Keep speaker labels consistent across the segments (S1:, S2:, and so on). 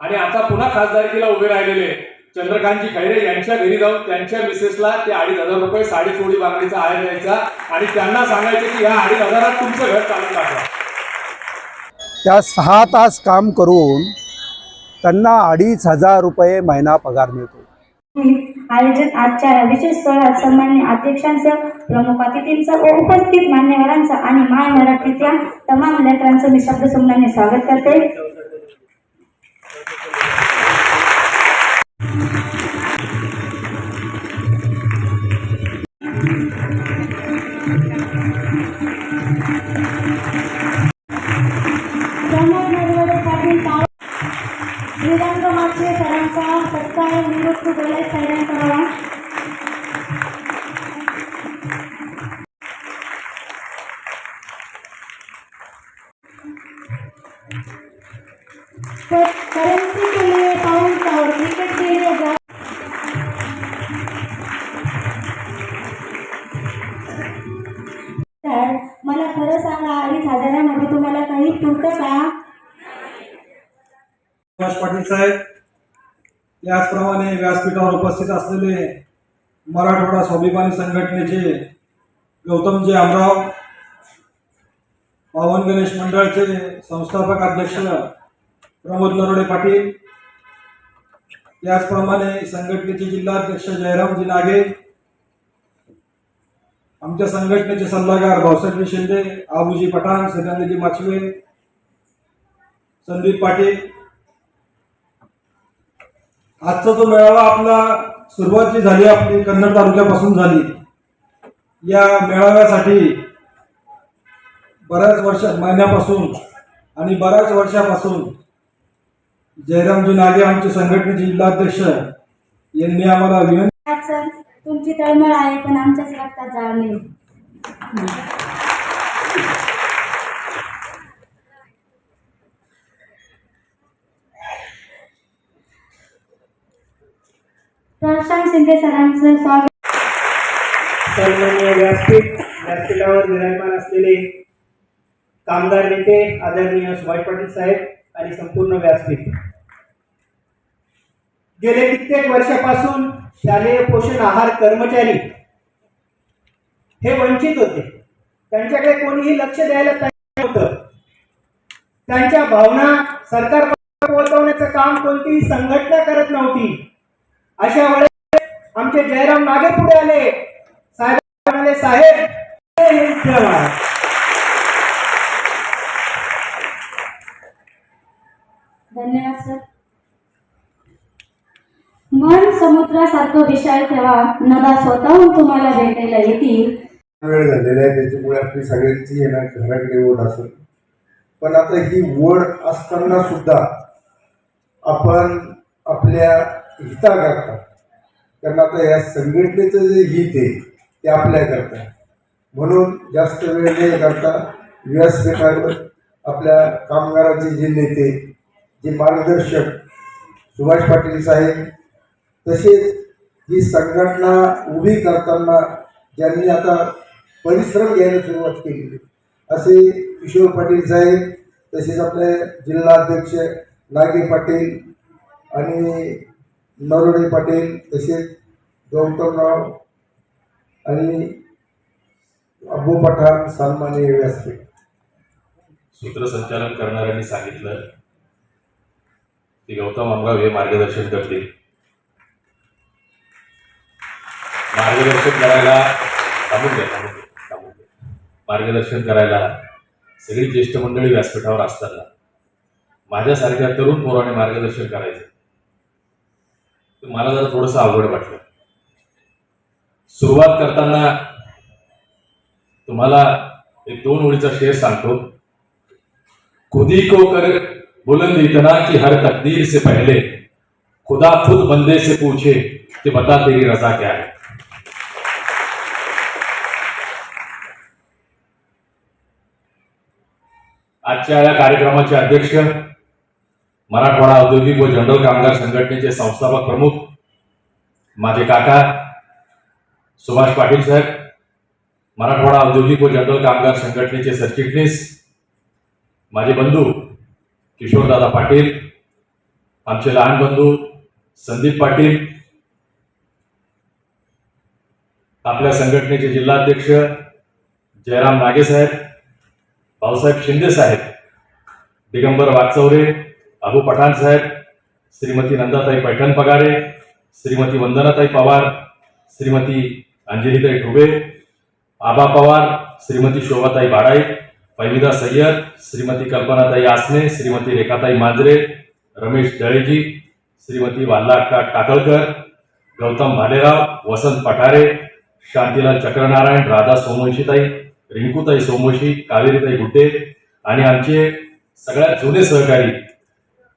S1: आणि आता पुन्हा खासदारकीला उभे राहिलेले चंद्रकांतजी खैरे यांच्या घरी जाऊन त्यांच्या मिसेसला ते अडीच हजार रुपये साडी चोळी बांगडीचा आयर द्यायचा आणि त्यांना सांगायचं की ह्या अडीच हजारात तुमचं घर चालून दाखवा.
S2: त्या सहा तास काम करून त्यांना अडीच हजार रुपये महिना पगार मिळतो.
S3: आयोजित आजच्या या विशेष सोहळ्यात सन्मान्य अध्यक्षांचं प्रमुख अतिथींचं व उपस्थित मान्यवरांचं आणि माय मराठीतल्या तमाम लेकरांचं मी शब्दसंबंधाने स्वागत करते. साधनामध्ये तुम्हाला काही पुरतं का?
S4: सुभाष पाटील साहेब याचप्रमाणे व्यासपीठावर उपस्थित असलेले मराठवाडा स्वाभिमानी संघटनेचे गौतमजी आमराव पावन गणेश मंडळाचे संस्थापक अध्यक्ष प्रमोद नरोडे पाटील याचप्रमाणे संघटनेचे जिल्हाध्यक्ष जयरामजी नागे आमच्या संघटनेचे सल्लागार भाऊसाहेबजी शिंदे आबूजी पठाण सदानंदजी माचवे संदीप पाटील. आजचा जो मेळावा आपला सुरुवात जी झाली आपली कन्नड तालुक्यापासून झाली. या मेळाव्यासाठी बऱ्याच वर्ष महिन्यापासून आणि बऱ्याच वर्षापासून जयरामजी नागे आमचे संघटनेचे जिल्हाध्यक्ष यांनी आम्हाला विनंती
S3: तुमची तळमळ आहे पण आमच्याच रक्तात जाळ नाही. प्रशांत शिंदे सरांचं स्वागत.
S5: सन्मान्य व्यासपीठ व्यासपीठावर विराजमान असलेले कामगार नेते आदरणीय सुभाष पाटील साहेब आणि संपूर्ण व्यासपीठ. गेले कित्येक वर्षापासून शालेय पोषण आहार कर्मचारी हे वंचित होते. त्यांच्याकडे कोणीही लक्ष द्यायला तयार नव्हतं. त्यांच्या भावना सरकार पोहोचवण्याचं काम कोणतीही संघटना करत नव्हती. अशा वेळेस आमचे जयराम नागे पुढे आले. साहेब म्हणाले साहेब
S3: धन्यवाद सर. मन समुद्रासारखं विशाल ठेवा नदा स्वतःहून तुम्हाला भेटायला येतील.
S6: वेळ झालेला आहे त्याच्यामुळे आपली सगळ्यांची आहे ना घराकडे ओढ असेल. पण आता ही ओढ असताना सुद्धा आपण आपल्या हिताकरता कारण आता या संघटनेचं जे हित आहे ते आपल्या करता. म्हणून जास्त वेळ न करता व्यासपीठावर आपल्या कामगाराचे जे नेते जे मार्गदर्शक सुभाष पाटील साहेब तसेच ही संघटना उभी करताना ज्यांनी आता परिश्रम घ्यायला सुरुवात केली असे किशोर पाटील साहेब तसेच आपले जिल्हाध्यक्ष नागे पाटील आणि नरोडे पाटील तसेच गौतमराव आणि अबू पठाण सन्मान्य व्यासपीठ.
S1: सूत्रसंचालन करणाऱ्यांनी सांगितलं की गौतम अमराव हे मार्गदर्शन करतील. मार्गदर्शन करायला थांबून द्या थांबून द्या थांबून द्या. मार्गदर्शन करायला सगळी ज्येष्ठ मंडळी व्यासपीठावर असताना माझ्यासारख्या तरुण पोराने मार्गदर्शन करायचं. तर मला जरा थोडंसं अवघड वाटलं. सुरुवात करताना तुम्हाला एक दोन ओळीचा शेर सांगतो. खुदी को कर बुलंद इतना की हर तकदीर से पहले खुदा खुद बंदे से पूछे कि बता तेरी रजा क्या है? आजच्या या कार्यक्रमाचे अध्यक्ष मराठवाडा औद्योगिक व जनरल कामगार संघटनेचे संस्थापक प्रमुख माझे काका सुभाष पाटील साहेब मराठवाडा औद्योगिक व जनरल कामगार संघटनेचे सरचिटणीस माझे बंधू किशोरदादा पाटील आमचे लहान बंधू संदीप पाटील आपल्या संघटनेचे जिल्हाध्यक्ष जयराम नागेसाहेब भाऊसाहेब शिंदे साहेब दिगंबर वागचौरे अबू पठाण साहेब श्रीमती नंदाताई पैठण पगारे श्रीमती वंदनाताई पवार श्रीमती अंजलीताई ठुबे आबा पवार श्रीमती शोभाताई बाडाई पैमिदा सय्यद श्रीमती कल्पनाताई आसने श्रीमती रेखाताई मांजरे रमेश दळेजी श्रीमती वाल्लाक्का टाकळकर गौतम भालेराव वसंत पठारे शांतीलाल चक्रनारायण राधा सोमवंशीताई रिंकूताई सोमोशी कावेरीताई गुट्टे आणि आमचे सगळ्यात जुने सहकारी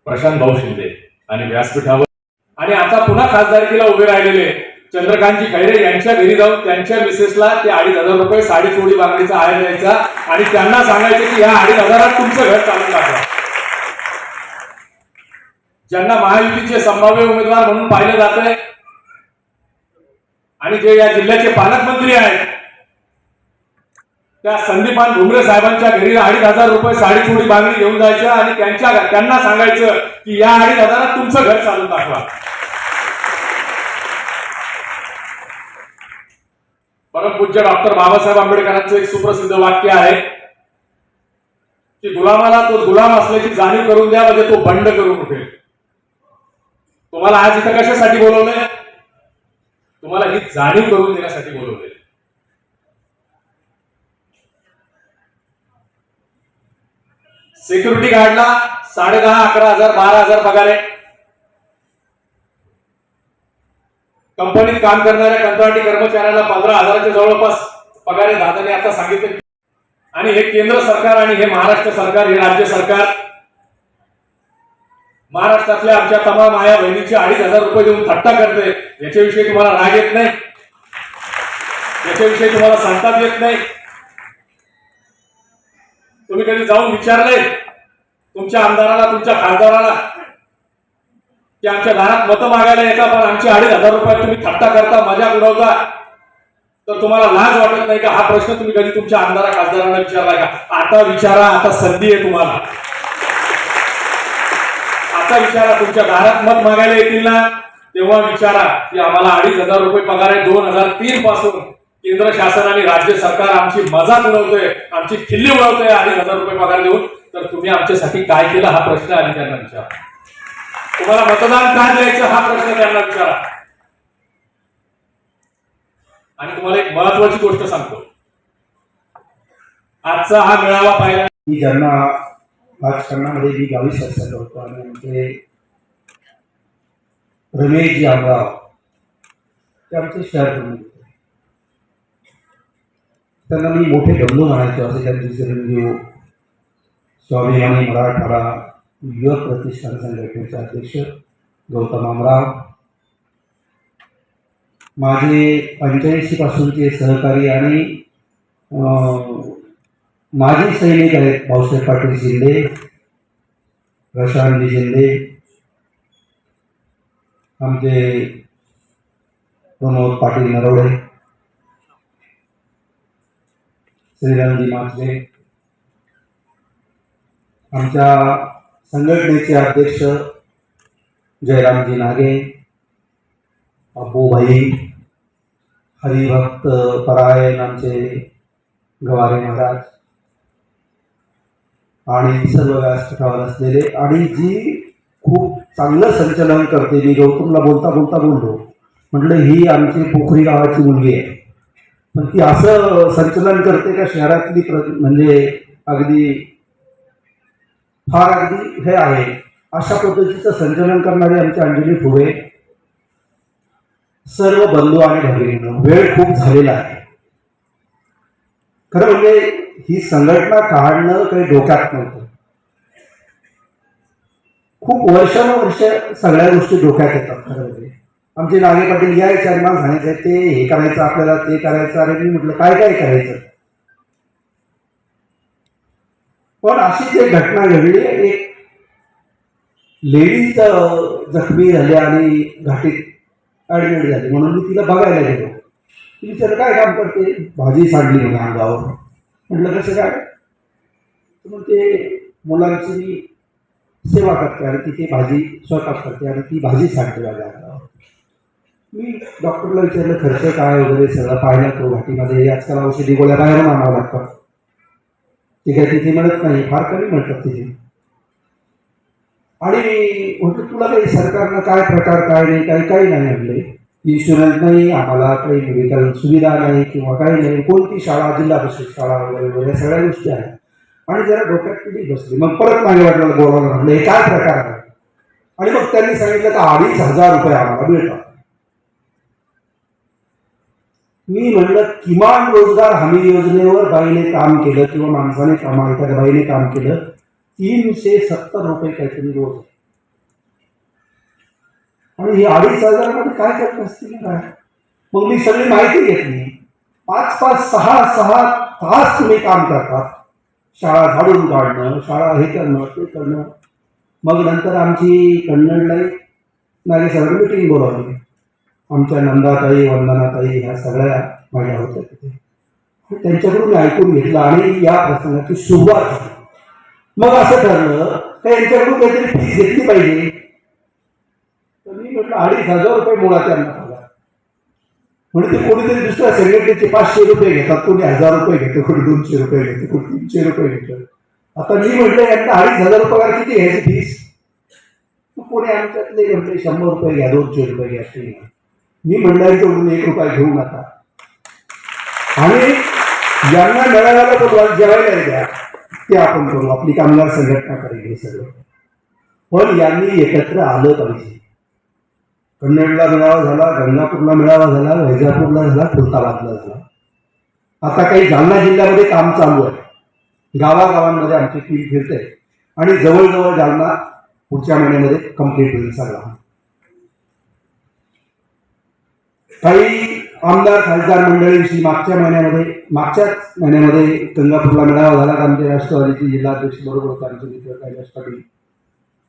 S1: प्रशांत भाऊ शिंदे आणि व्यासपीठावर. आणि आता पुन्हा खासदारकीला उभे राहिलेले चंद्रकांतजी खैरे यांच्या घरी जाऊन त्यांच्या मिसेसला ते अडीच हजार रुपये साडी चोडी बांगडीचा आहे द्यायचा आणि त्यांना सांगायचे की या अडीच हजारात तुमचं घर चालून टाका. ज्यांना महायुतीचे संभाव्य उमेदवार म्हणून पाहिलं जात आहे आणि जे या जिल्ह्याचे पालकमंत्री आहेत त्या संदीपान भुमरे साहेबांच्या घरी अडीच हजार रुपये साडी चोळी बांगडी घेऊन जायचं आणि त्यांच्या त्यांना सांगायचं की या अडीच हजारात तुमचं घर चालून दाखवा. परमपूज्य डॉक्टर बाबासाहेब आंबेडकरांचं एक सुप्रसिद्ध वाक्य आहे की गुलामाला तो गुलाम असल्याची जाणीव करून द्या म्हणजे तो बंड करून उठेल. तुम्हाला आज इथं कशासाठी बोलवलंय? तुम्हाला ही जाणीव करून देण्यासाठी बोलवलंय. सिक्युरिटी गार्डला साडे दहा अकरा हजार बारा हजार पगार आहे. कंपनीत काम करणाऱ्या कंत्राटी कर्मचाऱ्याला पंधरा हजाराच्या जवळपास पगार आहे. दादाने आता सांगितले आणि हे केंद्र सरकार आणि हे महाराष्ट्र सरकार हे राज्य सरकार महाराष्ट्रातल्या आमच्या तमाम आया बहिणीचे अडीच हजार रुपये देऊन थट्टा करते. याच्याविषयी तुम्हाला राग येत नाही. याच्याविषयी तुम्हाला सांगताच येत नाही. तुम्ही कधी जाऊन विचारले तुमच्या आमदाराला तुमच्या खासदाराला? की आमच्या घरात मतं मागायला येता पण आमचे अडीच हजार रुपयात तुम्ही थट्टा करता मजा उडवता? तर तुम्हाला लाज वाटत नाही का? हा प्रश्न तुम्ही कधी तुमच्या आमदारा खासदारांना विचारलाय का? आता विचारा आता संधी आहे तुम्हाला. आता विचारा तुमच्या घरात मत मागायला येतील ना? तेव्हा विचारा की आम्हाला अडीच हजार रुपये पगार आहे दोन हजार तीन पासून. केंद्र शासन आणि राज्य सरकार आमची मजाक उडवतोय आमची खिल्ली उडवतोय आणि हजार रुपये पगार देऊन. तर तुम्ही आमच्यासाठी काय केलं हा प्रश्न आणि त्यांना विचारा. तुम्हाला मतदान का द्यायचं हा प्रश्न त्यांना विचारा. आणि तुम्हाला एक महत्वाची गोष्ट सांगतो. आजचा हा मेळावा पाहिला
S2: मी ज्यांना राजकारणामध्ये मी गावी वर्षाचा होतो आणि आमचे रमेशजी आमराव ते आमचे शहर प्रमुख होते. त्यांना मी मोठे बंधू म्हणायचो असे त्यांचे चिरंजीव स्वाभिमानी मराठवाडा युवक प्रतिष्ठान संघटनेचे अध्यक्ष गौतम आमराव माझे पंच्याऐंशीपासूनचे सहकारी आणि अं, सैनिक आहेत भाऊसाहेब पाटील शिंदे प्रशांतजी शिंदे आमचे प्रमोद पाटील नरवडे श्रीरामजी माचले आमच्या संघटनेचे अध्यक्ष जयरामजी नागे अबूभाई हरिभक्त परायण आमचे गवारे महाराज आणि सर्व व्यासपीठावर असलेले आणि जी खूप चांगलं संचलन करते मी गौतमला बोलता बोलता बोललो म्हटलं ही आमची पोखरी गावाची मुलगी आहे. पण ती असं संचलन करते का शहरातली प्र म्हणजे अगदी फार अगदी हे आहे. अशा पद्धतीचं संचलन करणारी आमची अंजली फुगे सर्व बंधू आणि भगिनींनो वेळ खूप झालेला आहे. खरं म्हणजे ही संघटना काढणं काही डोक्यात नव्हतं. खूप वर्षानुवर्ष सगळ्या गोष्टी डोक्यात येतात खरं म्हणजे. आमचे नागे पाटील यायचे आणि मला सांगायचं ते हे करायचं आपल्याला ते करायचं अरे मी म्हटलं काय काय करायचं? पण अशीच एक घटना घडली एक लेडीज जखमी झाली आणि घाटीत ॲडमिट झाली म्हणून मी तिला बघायला गेलो. ती विचार काय काम करते? भाजी सांडली म्हणा अंगावर. म्हटलं कसं काय? तर मग ते मुलांची मी सेवा करते आणि तिथे भाजी स्वयंपाक करते आणि ती भाजी सांगते माझ्या अंगावर मी डॉक्टरला विचारलं खर्च काय वगैरे सगळं पाहिला तो घाटीमध्ये आजकाल औषधी गोळ्या बाहेर आणावं लागतात ते काय तिथे मिळत नाही फार कमी म्हणतात तिथे. आणि म्हटलं तुला काही सरकारनं काय प्रकार काय नाही काही काही नाही म्हणले. इन्शुरन्स नाही आम्हाला काही मेडिकल सुविधा नाही किंवा काही नाही. कोणती शाळा जिल्हा परिषद शाळा वगैरे वगैरे सगळ्या गोष्टी आहेत. आणि जरा डोक्यात किती बसली. मग परत माझ्या वाटलं बोलावलं म्हटलं हे काय प्रकार आहे? आणि मग त्यांनी सांगितलं का अडीच हजार रुपये आम्हाला मिळतात. मी म्हणलं किमान रोजगार हमी योजनेवर बाईने काम केलं किंवा माणसाने कामा एखाद्या बाईने काम केलं तीनशे सत्तर रुपये काहीतरी रोज. आणि हे अडीच हजारामध्ये काय करत असतील काय मग मी सगळी माहिती घेतली पाच पाच सहा सहा तास तुम्ही काम करतात. शाळा झाडून काढणं शाळा हे करणं ते करणं. मग नंतर आमची कन्नडला नागेश्वर सगळं मिटिंग बोलावली. आमच्या नंदाताई वंदनाताई ह्या सगळ्या माझ्या होत्या तिथे. त्यांच्याकडून मी ऐकून घेतलं आणि या प्रसंगाची सुरुवात मग असं ठरलं तर यांच्याकडून काहीतरी फीस घेतली पाहिजे? तर मी म्हटलं अडीच हजार रुपये मुळात त्यांना पगार म्हणजे ते कोणीतरी दुसऱ्या सेक्रेटरीचे पाचशे रुपये घेतात कोणी हजार रुपये घेतो कोणी दोनशे रुपये घेतो कोणी तीनशे रुपये घेतो. आता मी म्हटलं यांना अडीच हजार रुपये पगार किती घ्यायची फीस कोणी आमच्यातले म्हटले शंभर रुपये घ्या दोनशे रुपये घ्या ते घ्या. मी म्हणलं एक रुपया घेऊ नका. आणि ज्यांना मेळाव्याला तो जेवायला द्या. ते आपण करू. आपली कामगार संघटना करेल हे सगळं. पण यांनी एकत्र आलं पाहिजे. कन्नडला मेळावा झाला गंगापूरला मेळावा झाला वैजापूरला झाला खुलताबादला झाला. आता काही जालना जिल्ह्यामध्ये काम चालू आहे. गावागावांमध्ये आमची टीम फिरते. आणि जवळजवळ जालना पुढच्या महिन्यामध्ये कंप्लीट होईल सगळा. काही आमदार खासदार मंडळींशी मागच्या महिन्यामध्ये मागच्याच महिन्यामध्ये गंगापूरला मेळावा झाला. का आमचे राष्ट्रवादीचे जिल्हाध्यक्ष बरोबर होता आमचे मित्र कैलास पाटील.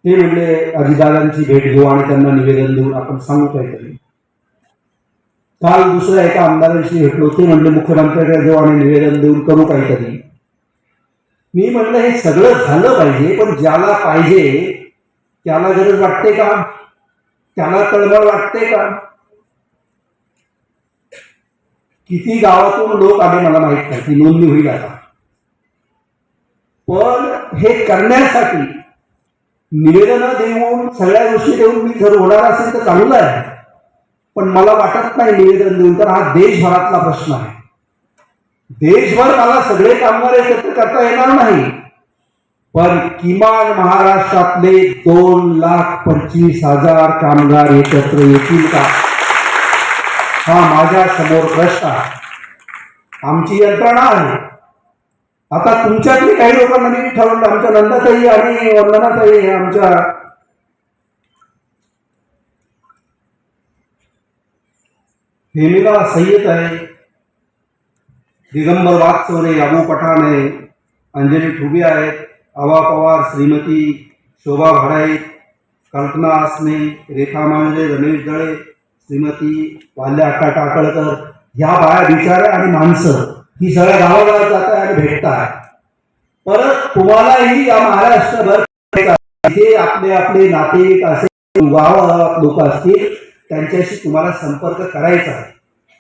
S2: ते म्हणले अजितदादांची भेट घेऊ आणि त्यांना निवेदन देऊन आपण सांगू काहीतरी. काल दुसऱ्या एका आमदारांशी भेटलो. ते म्हणले मुख्यमंत्र्यांकडे जाऊ आणि निवेदन देऊन करू काहीतरी. मी म्हणलं हे सगळं झालं पाहिजे पण ज्याला पाहिजे त्याला गरज वाटते का? त्याला तळमळ वाटते का? किती गावातून लोक आले मला माहीत नाही ती नोंदणी होईल आता. पण हे करण्यासाठी निवेदनं देऊन सगळ्या गोष्टी देऊन मी जर होणार असेल तर चांगलं आहे. पण मला वाटत नाही निवेदन देऊन तर हा देशभरातला प्रश्न आहे. देशभर मला सगळे कामगार एकत्र करता येणार नाही. पण किमान महाराष्ट्रातले दोन लाख पंचवीस हजार कामगार एकत्र येतील का? हा माझ्यासमोर प्रश्न आहे. आमची यंत्रणा आहे. आता तुमच्यातली काही लोकांना मी ठरवलं आमच्या नंदाताई आणि वंदनाताई आमच्या हेमिला सय्यद आहे दिगंबर वाघचोरे अबू पठाण आहे अंजली ठुबे आहेत आवा पवार श्रीमती शोभा भाडाई कल्पना आसने रेखा मांजरे रमेश दळे श्रीमती वाल्या अक्का टाकळकर ह्या बाया बिचाऱ्या आणि माणसं ही सगळ्या गावागावात जात आहे आणि भेटतात परत तुम्हालाही या महाराष्ट्रभर जे आपले आपले नातेवाईक असेल गाव लोक असतील त्यांच्याशी तुम्हाला संपर्क करायचा आहे.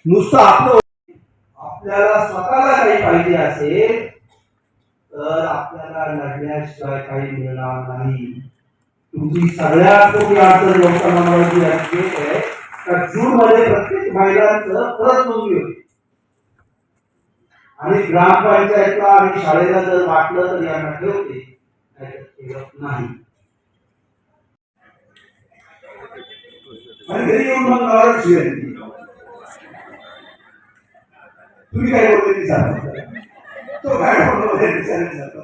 S2: नुसतं आपलं आपल्याला स्वतःला काही पाहिजे असेल तर आपल्याला लढण्याशिवाय काही मिळणार नाही. तुमची सगळ्यात मोठी अडचण लोकांना माहिती जून मध्ये प्रत्येक महिलांचं परत नोंदणी होती. आणि ग्रामपंचायतला आणि शाळेला जर वाटलं तर यांना ठेवते नाही. आणि घरी येऊन मग मला शिवाय तुम्ही काय बोलते ती सांगा. तो काय बोलतो आता.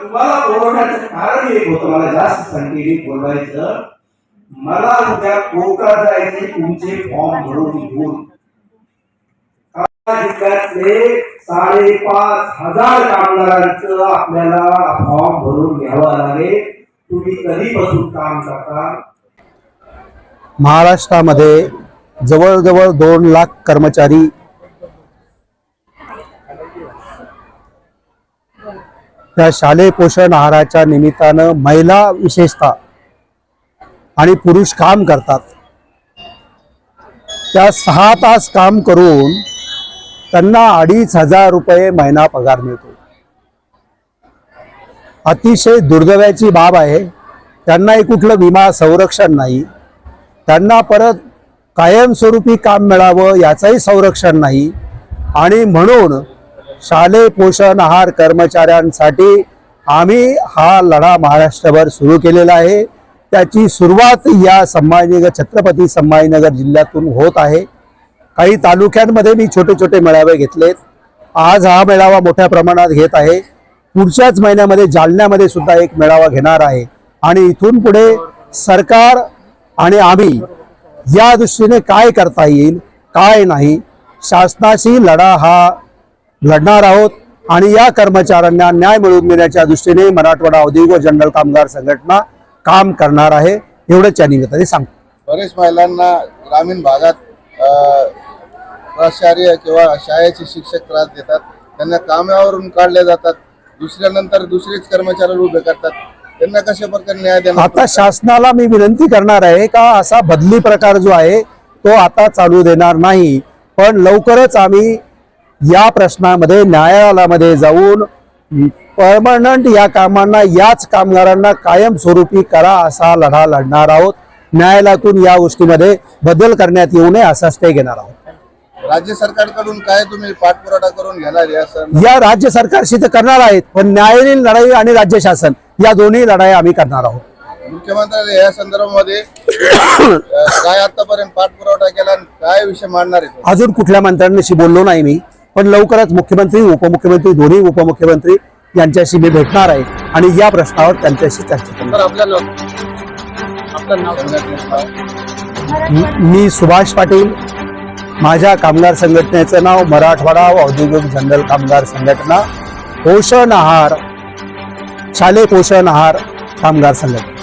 S2: तुम्हाला बोलवण्याचं कारण एक होतं. मला जास्त संख्येने बोलवायचं. मला उद्या कोर्टात जायचे तुमचे फॉर्म भरून घेऊन. जिल्ह्यातले साडेपाच हजार कामगारांचं आपल्याला फॉर्म भरून घ्यावा लागेल. तुम्ही कधीपासून काम करता?
S7: महाराष्ट्रामध्ये जवळजवळ दोन लाख कर्मचारी
S2: त्या शालेय पोषण आहाराच्या निमित्तानं महिला विशेषतः आणि पुरुष काम करतात. त्या सहा तास काम करून त्यांना अडीच हजार रुपये महिना पगार मिळतो. अतिशय दुर्दैवाची बाब आहे. त्यांनाही कुठलं विमा संरक्षण नाही. त्यांना परत कायमस्वरूपी काम मिळावं याचंही संरक्षण नाही. आणि म्हणून शालेय पोषण आहार कर्मचाऱ्यांसाठी आम्ही हा लढा महाराष्ट्रभर सुरू केलेला आहे. त्याची सुरुवात या संभाजीनगर छत्रपती संभाजीनगर जिल्ह्यातून होत आहे. काही तालुक्यांमध्ये मी छोटे छोटे मेळावे घेतलेत. आज हा मेळावा मोठ्या प्रमाणात घेत आहे. पुढच्याच महिन्यामध्ये जालन्यामध्ये सुद्धा एक मेळावा घेणार आहे. आणि इथून पुढे सरकार आणि आम्ही या दृष्टीने काय करता येईल काय नाही शासनाशी लढा हा लढणार आहोत. आणि या कर्मचाऱ्यांना न्याय मिळवून देण्याच्या दृष्टीने मराठवाडा औद्योगिक व जनरल कामगार संघटना काम करणार आहे एवढंच या निमित्ताने सांगतो.
S8: बरेच महिलांना ग्रामीण भागात प्राचार्य किंवा शाळेचे शिक्षक त्रास देतात. त्यांना कामावरून काढले जातात. दुसऱ्यानंतर दुसरेच कर्मचारी उभे करतात. त्यांना कशा प्रकारे न्याय देणार?
S2: आता शासनाला मी विनंती करणार आहे का असा बदली प्रकार जो आहे तो आता चालू देणार नाही. पण लवकरच आम्ही या प्रश्नामध्ये न्यायालयामध्ये जाऊन परमनंट या कामांना याच कामगारांना कायमस्वरूपी करा असा लढा लढणार आहोत. न्यायालयातून या गोष्टीमध्ये बदल करण्यात येऊ नये असा स्टे घेणार आहोत.
S8: राज्य सरकारकडून काय तुम्ही पाठपुरावा करून घेणार या
S2: राज्य सरकारशी तर करणार आहेत पण न्यायालयीन लढाई आणि राज्य शासन या दोन्ही लढाई आम्ही करणार आहोत.
S8: मुख्यमंत्र्यांनी या संदर्भामध्ये काय आतापर्यंत पाठपुरावा केला काय विषय मांडणार आहे?
S2: अजून कुठल्या मंत्र्यांशी बोललो नाही मी. पण लवकरच मुख्यमंत्री उपमुख्यमंत्री दोन्ही उपमुख्यमंत्री यांच्याशी मी भेटणार आहे आणि या प्रश्नावर त्यांच्याशी चर्चा करणार मी सुभाष पाटील माझ्या कामगार संघटनेचं नाव मराठवाडा औद्योगिक जनरल कामगार संघटना पोषण आहार शालेय पोषण आहार कामगार संघटना.